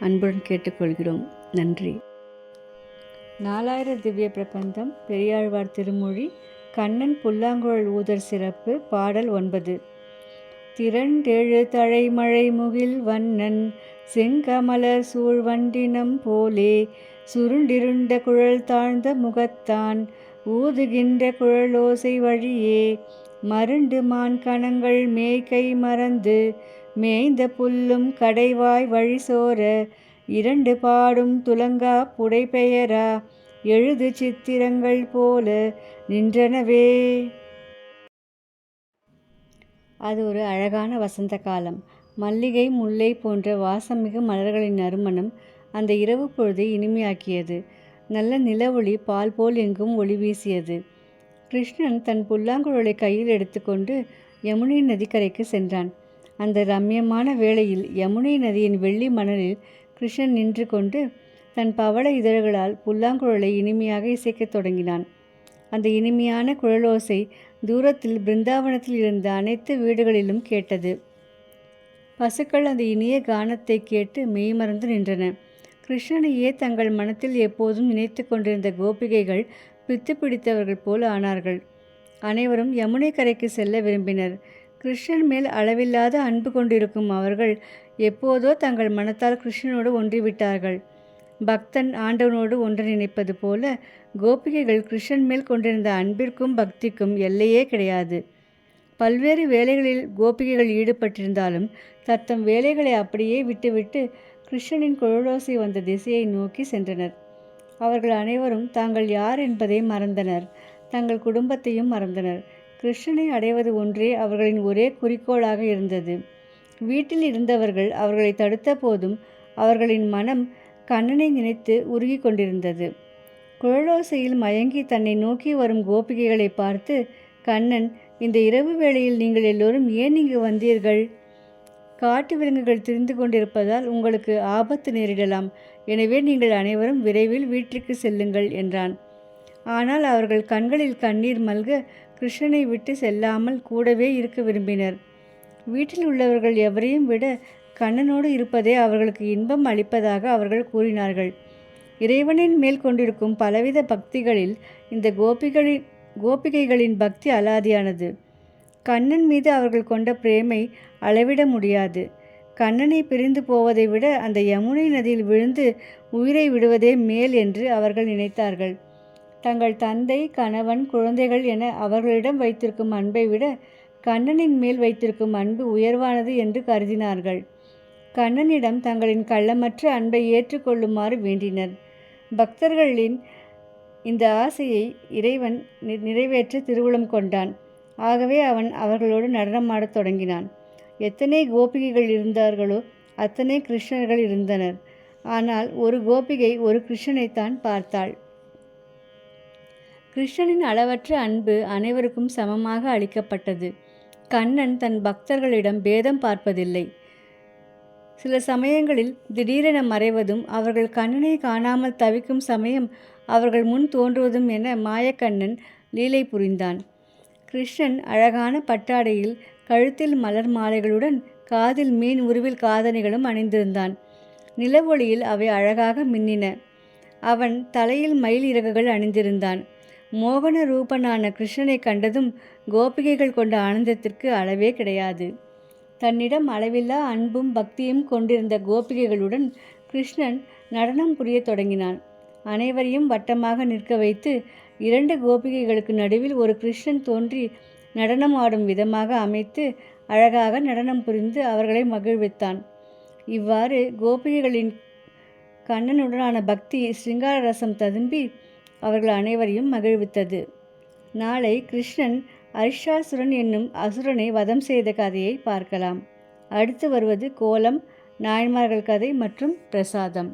அன்புடன் கேட்டுக்கொள்கிறோம். நன்றி. நாலாயிர திவ்ய பிரபந்தம் பெரியாழ்வார் திருமொழி கண்ணன் புல்லாங்குழல் ஊதர் சிறப்பு பாடல் ஒன்பது. திரண்டெழு தழைமழை முகில் வண்ணன் செங்கமலர் சூழ்வண்டினம் போலே சுருண்டிருண்ட குழல் தாழ்ந்த முகத்தான் ஊதுகின்ற குழலோசை வழியே மருண்டு மான் கணங்கள் மேய்கை மறந்து மேய்ந்த புல்லும் கடைவாய் வழி சோர இரண்டு பாடும் துலங்கா புடைபெயரா எழுது சித்திரங்கள் போல நின்றனவே. அது ஒரு அழகான வசந்த காலம். மல்லிகை முல்லை போன்ற வாசமிகு மலர்களின் நறுமணம் அந்த இரவு பொழுதை இனிமையாக்கியது. நல்ல நிலவொளி பால் போல் எங்கும் ஒளி வீசியது. கிருஷ்ணன் தன் புல்லாங்குழலை கையில் எடுத்துக்கொண்டு யமுனை நதிக்கரைக்கு சென்றான். அந்த ரம்யமான வேளையில் யமுனை நதியின் வெள்ளி மணலில் கிருஷ்ணன் நின்று கொண்டு தன் பவள இதழ்களால் புல்லாங்குழலை இனிமையாக இசைக்கத் தொடங்கினான். அந்த இனிமையான குழலோசை தூரத்தில் பிருந்தாவனத்தில் இருந்த அனைத்து வீடுகளிலும் கேட்டது. பசுக்கள் அந்த இனிய கானத்தை கேட்டு மெய்மறந்து நின்றன. கிருஷ்ணனையே தங்கள் மனத்தில் எப்போதும் நினைத்து கொண்டிருந்த கோபிகைகள் பித்து பிடித்தவர்கள் போல் ஆனார்கள். அனைவரும் யமுனை கரைக்கு செல்ல விரும்பினர். கிருஷ்ணன் மேல் அளவில்லாத அன்பு கொண்டிருக்கும் அவர்கள் எப்போதோ தங்கள் மனத்தால் கிருஷ்ணனோடு ஒன்றிவிட்டார்கள். பக்தன் ஆண்டவனோடு ஒன்று நினைப்பது போல கோபிகைகள் கிருஷ்ணன் மேல் கொண்டிருந்த அன்பிற்கும் பக்திக்கும் எல்லையே கிடையாது. பல்வேறு வேலைகளில் கோபிகைகள் ஈடுபட்டிருந்தாலும் தத்தம் வேலைகளை அப்படியே விட்டுவிட்டு கிருஷ்ணனின் குழலோசை வந்த திசையை நோக்கி சென்றனர். அவர்கள் அனைவரும் தாங்கள் யார் என்பதை மறந்தனர். தங்கள் குடும்பத்தையும் மறந்தனர். கிருஷ்ணனை அடைவது ஒன்றே அவர்களின் ஒரே குறிக்கோளாக இருந்தது. வீட்டில் இருந்தவர்கள் அவர்களை தடுத்த போதும் அவர்களின் மனம் கண்ணனை நினைத்து உருகி கொண்டிருந்தது. குழலோசையில் மயங்கி தன்னை நோக்கி வரும் கோபிகைகளை பார்த்து கண்ணன் இந்த இரவு வேளையில் நீங்கள் எல்லோரும் ஏன் இங்கு வந்தீர்கள்? காட்டு விலங்குகள் திரிந்து கொண்டிருப்பதால் உங்களுக்கு ஆபத்து நேரிடலாம். எனவே நீங்கள் அனைவரும் விரைவில் வீட்டிற்கு செல்லுங்கள் என்றான். ஆனால் அவர்கள் கண்களில் கண்ணீர் மல்க கிருஷ்ணனை விட்டு செல்லாமல் கூடவே இருக்க விரும்பினர். வீட்டில் உள்ளவர்கள் எவரையும் விட கண்ணனோடு இருப்பதே அவர்களுக்கு இன்பம் அளிப்பதாக அவர்கள் கூறினார்கள். இறைவனின் மேல் கொண்டிருக்கும் பலவித பக்திகளில் இந்த கோபிகளின் கோபிகைகளின் பக்தி அலாதியானது. கண்ணன் மீது அவர்கள் கொண்ட பிரேமை அளவிட முடியாது. கண்ணனை பிரிந்து போவதை விட அந்த யமுனை நதியில் விழுந்து உயிரை விடுவதே மேல் என்று அவர்கள் நினைத்தார்கள். தங்கள் தந்தை கணவன் குழந்தைகள் என அவர்களிடம் வைத்திருக்கும் அன்பை விட கண்ணனின் மேல் வைத்திருக்கும் அன்பு உயர்வானது என்று கருதினார்கள். கண்ணனிடம் தங்களின் கள்ளமற்ற அன்பை ஏற்றுக்கொள்ளுமாறு வேண்டினர். பக்தர்களின் இந்த ஆசையை இறைவன் நிறைவேற்ற திருவுளம் கொண்டான். ஆகவே அவன் அவர்களோடு நடனமாடத் தொடங்கினான். எத்தனை கோபிகைகள் இருந்தார்களோ அத்தனை கிருஷ்ணர்கள் இருந்தனர். ஆனால் ஒரு கோபிகை ஒரு கிருஷ்ணனைத்தான் பார்த்தாள். கிருஷ்ணனின் அளவற்ற அன்பு அனைவருக்கும் சமமாக அளிக்கப்பட்டது. கண்ணன் தன் பக்தர்களிடம் பேதம் பார்ப்பதில்லை. சில சமயங்களில் திடீரென மறைவதும் அவர்கள் கண்ணனை காணாமல் தவிக்கும் சமயம் அவர்கள் முன் தோன்றுவதும் என மாயக்கண்ணன் லீலை புரிந்தான். கிருஷ்ணன் அழகான பட்டாடையில் கழுத்தில் மலர் மாலைகளுடன் காதில் மீன் உருவில் காதணிகளும் அணிந்திருந்தான். நிலவொளியில் அவை அழகாக மின்னின. அவன் தலையில் மயில் இறகுகள் அணிந்திருந்தான். மோகன ரூபனான கிருஷ்ணனை கண்டதும் கோபிகைகள் கொண்ட ஆனந்தத்திற்கு அளவே கிடையாது. தன்னிடம் அளவில்லா அன்பும் பக்தியும் கொண்டிருந்த கோபிகைகளுடன் கிருஷ்ணன் நடனம் புரிய தொடங்கினான். அனைவரையும் வட்டமாக நிற்க வைத்து இரண்டு கோபிகைகளுக்கு நடுவில் ஒரு கிருஷ்ணன் தோன்றி நடனம் ஆடும் விதமாக அமைத்து அழகாக நடனம் புரிந்து அவர்களை மகிழ்வித்தான். இவ்வாறு கோபிகைகளின் கண்ணனுடனான பக்தி சிங்கார ரசம் ததும்பி அவர்கள் அனைவரையும் மகிழ்வித்தது. நாளை கிருஷ்ணன் அரிஷாசுரன் என்னும் அசுரனை வதம் செய்த கதையை பார்க்கலாம். அடுத்து வருவது கோலம் நாயன்மார்கள் கதை மற்றும் பிரசாதம்.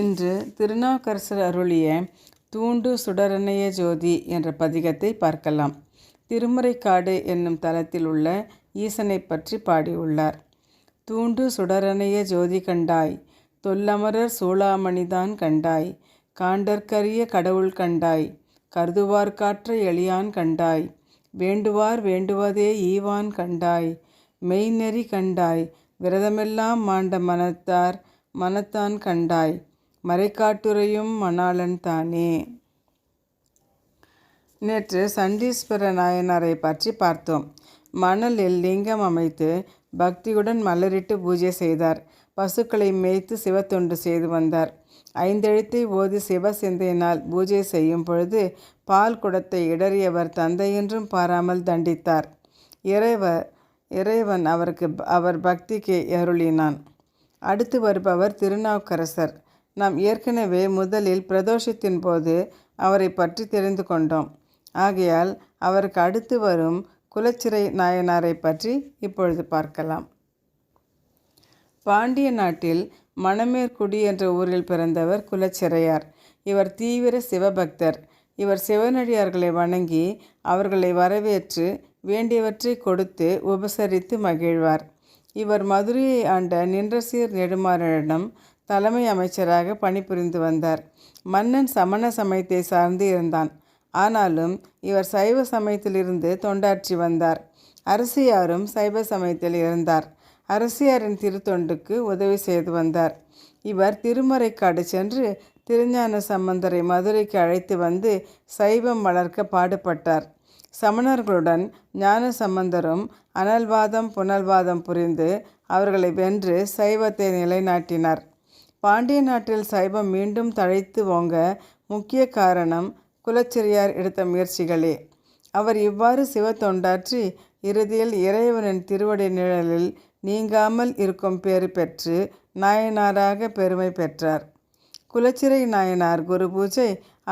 இன்று திருநாவுக்கரசர் அருளிய தூண்டு சுடரணைய ஜோதி என்ற பதிகத்தை பார்க்கலாம். திருமுறைக்காடு என்னும் தலத்தில் உள்ள ஈசனை பற்றி பாடியுள்ளார். தூண்டு சுடரணைய ஜோதி கண்டாய் தொல்லமரர் சூளாமணிதான் கண்டாய் காண்டற்கரிய கடவுள் கண்டாய் கருதுவார் காற்ற எளியான் கண்டாய் வேண்டுவார் வேண்டுவதே ஈவான் கண்டாய் மெய்நெறி கண்டாய் விரதமெல்லாம் மாண்ட மனத்தார் மனத்தான் கண்டாய் மறைக்காட்டுரையும் மணாளன் தானே. நேற்று சண்டீஸ்வர நாயனாரை பற்றி பார்த்தோம். மணலில் லிங்கம் அமைத்து பக்தியுடன் மலரிட்டு பூஜை செய்தார். பசுக்களை மேய்த்து சிவத்தொண்டு செய்து வந்தார். ஐந்தெழுத்தை ஓதி சிவ சிந்தையினால் பூஜை செய்யும் பொழுது பால் குடத்தை இடறியவர் தந்தையென்றும் பாராமல் தண்டித்தார். இறைவர் இறைவன் அவருக்கு அவர் பக்திக்கு அருளினான். அடுத்து வருபவர் திருநாவுக்கரசர். நாம் ஏற்கனவே முதலில் பிரதோஷத்தின் போது அவரை பற்றி தெரிந்து கொண்டோம். ஆகையால் அவருக்கு அடுத்து வரும் குலச்சிறை நாயனாரை பற்றி இப்பொழுது பார்க்கலாம். பாண்டிய நாட்டில் மணமேற்குடி என்ற ஊரில் பிறந்தவர் குலச்சிறையார். இவர் தீவிர சிவபக்தர். இவர் சிவனடியார்களை வணங்கி அவர்களை வரவேற்று வேண்டியவற்றை கொடுத்து உபசரித்து மகிழ்வார். இவர் மதுரையை ஆண்ட நின்றசீர் நெடுமாறனிடம் தலைமை அமைச்சராக பணிபுரிந்து வந்தார். மன்னன் சமண சமயத்தை சார்ந்து இருந்தான். ஆனாலும் இவர் சைவ சமயத்திலிருந்து தொண்டாற்றி வந்தார். அரசியாரும் சைவ சமயத்தில் இருந்தார். அரசியாரின் திருத்தொண்டுக்கு உதவி செய்து வந்தார். இவர் திருமறைக்காடு சென்று திருஞான சம்பந்தரை மதுரைக்கு அழைத்து வந்து சைவம் வளர்க்க பாடுபட்டார். சமணர்களுடன் ஞான சம்பந்தரும் அனல்வாதம் புனல்வாதம் புரிந்து அவர்களை வென்று சைவத்தை நிலைநாட்டினார். பாண்டிய நாட்டில் சைவம் மீண்டும் தழைத்து ஓங்க முக்கிய காரணம் குலச்சிறையார் எடுத்த முயற்சிகளே. அவர் இவ்வாறு சிவ தொண்டாற்றி இறுதியில் இறைவனின் திருவடி நிழலில் நீங்காமல் இருக்கும் பேறு பெற்று நாயனாராக பெருமை பெற்றார். குலச்சிறை நாயனார் குரு பூஜை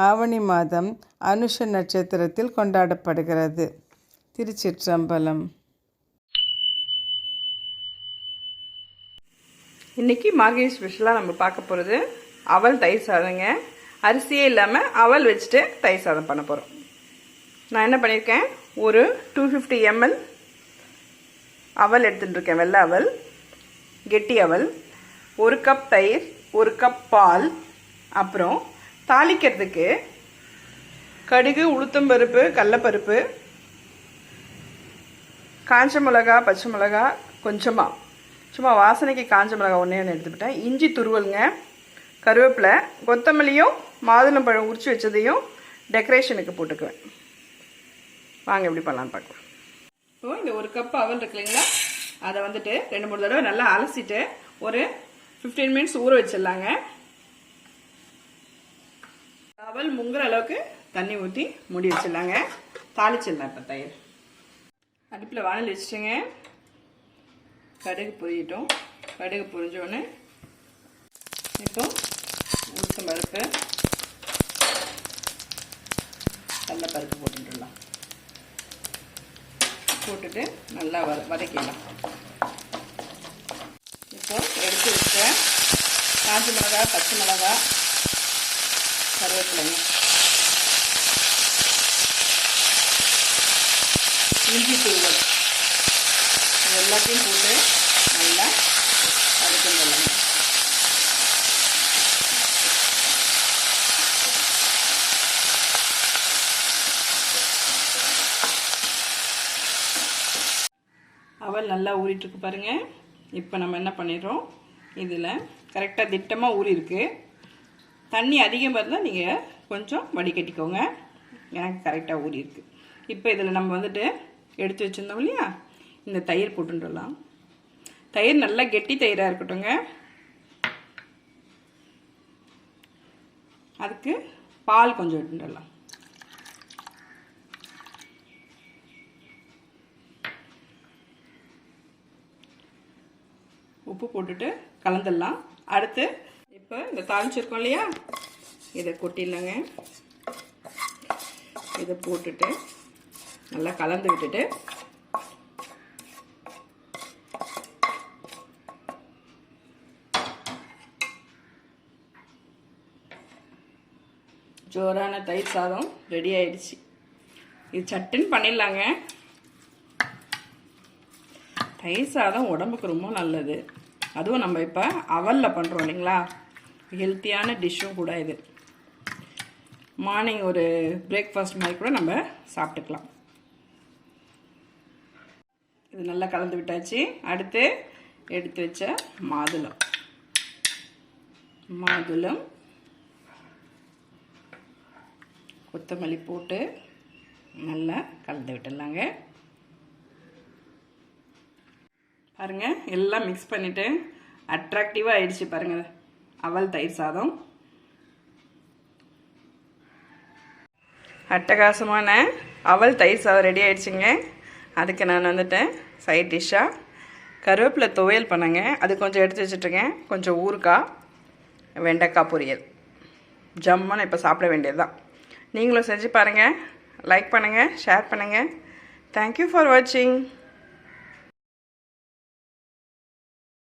ஆவணி மாதம் அனுஷ நட்சத்திரத்தில் கொண்டாடப்படுகிறது. திருச்சிற்றம்பலம் இன்றைக்கி மார்கழி ஸ்பெஷலாக நம்ம பார்க்க போகிறது அவல் தயிர் சாதங்க. அரிசியே இல்லாமல் அவல் வச்சுட்டு தயிர் சாதம் பண்ண போகிறோம் நான் என்ன பண்ணியிருக்கேன் ஒரு டூ ஃபிஃப்டி எம்எல் அவல் எடுத்துட்டுருக்கேன் வெள்ளை அவல் கெட்டி அவல் ஒரு கப் தயிர் ஒரு கப் பால் அப்புறம் தாளிக்கிறதுக்கு கடுகு உளுத்தம்பருப்பு கடலப்பருப்பு காஞ்ச மிளகா பச்சை மிளகா கொஞ்சமாக சும்மா வாசனைக்கு காஞ்ச மிளகாய் ஒன்றே ஒன்று எடுத்துக்கிட்டேன் இஞ்சி துருவலுங்க கருவேப்பிலை கொத்தமல்லியும் மாதுளம்பழம் உரிச்சு வச்சதையும் டெக்கரேஷனுக்கு போட்டுக்குவேன். வாங்க எப்படி பண்ணலான்னு பார்க்கலாம். இப்போ இந்த ஒரு கப் அவல் இருக்கு இல்லைங்களா? அதை வந்துட்டு ரெண்டு மூணு தடவை நல்லா அலசிட்டு ஒரு ஃபிஃப்டீன் மினிட்ஸ் ஊற வச்சிடலாங்க. அவல் முங்குற அளவுக்கு தண்ணி ஊற்றி மூடி வச்சிடலாங்க. தாளிச்சிடலாம் இப்போ தயிர். அடுப்பில் வானல் வச்சுட்டேங்க. கடுகு பொரியட்டும். கடுகு பொரிஞ்சோடனே இப்போ உளுத்தம் பருப்பு கடலப்பருப்பு போட்டுடலாம் போட்டுட்டு நல்லா வ வதக்கிடலாம். இப்போ எடுத்து வச்ச காஞ்ச மிளகா பச்சை மிளகா கருவேப்பிலைங்க. இஞ்சி தூவல் எல்லாத்தையும் போட்டு நல்லா வதக்கிடலாம் அவல் நல்லா ஊறிட்டுருக்கு பாருங்க. இப்போ நம்ம என்ன பண்ணிடுறோம்? இதில் கரெக்டாக திட்டமாக ஊறி இருக்கு தண்ணி அதிகமாக இருந்தால் நீங்கள் கொஞ்சம் வடிகட்டிக்கோங்க. எனக்கு கரெக்டாக ஊறி இருக்கு இப்போ இதில் நம்ம வந்துட்டு எடுத்து வச்சுருந்தோம் இல்லையா? இந்த தயிர் போட்டுடலாம். தயிர் நல்லா கெட்டி தயிராக இருக்கட்டுங்க அதுக்கு பால் கொஞ்சம் விட்டுடலாம் உப்பு போட்டுட்டு கலந்துடலாம். அடுத்து இப்போ இந்த தாளிச்சிருக்கோம் இல்லையா? இதை கொட்டிடலாங்க. இதை போட்டுட்டு நல்லா கலந்து விட்டுட்டு ஜோரான தயிர் சாதம் ரெடி ஆயிடுச்சு. இது சட்டுன்னு பண்ணிடலாங்க. தயிர் சாதம் உடம்புக்கு ரொம்ப நல்லது. அதுவும் நம்ம இப்போ அவலில் பண்ணுறோம் இல்லைங்களா? ஹெல்த்தியான டிஷ்ஷும் கூட இது. மார்னிங் ஒரு பிரேக்ஃபாஸ்ட் மாதிரி கூட நம்ம சாப்பிட்டுக்கலாம். இது நல்லா கலந்து விட்டாச்சு. அடுத்து எடுத்து வச்ச மாதுளம். மாதுளம். கொத்தமல்லி போட்டு நல்லா கலந்து விட்டுடலாங்க. பாருங்க எல்லாம் மிக்ஸ் பண்ணிவிட்டு அட்ராக்டிவாக ஆயிடுச்சு பாருங்கள் அவல் தயிர் சாதம். அட்டகாசமான அவல் தயிர் சாதம் ரெடி ஆயிடுச்சுங்க. அதுக்கு நான் வந்துட்டேன் சைட் டிஷ்ஷாக கருவேப்பிலை துவையல் பண்ணேங்க. அது கொஞ்சம் எடுத்து வச்சுட்ருக்கேன் கொஞ்சம் ஊறுக்காய் வெண்டைக்காய் பொரியல். ஜம்முன்னு இப்போ சாப்பிட வேண்டியது தான் நீங்களும் செஞ்சு பாருங்கள் லைக் பண்ணுங்கள் ஷேர் பண்ணுங்கள் தேங்க்யூ ஃபார் வாட்சிங்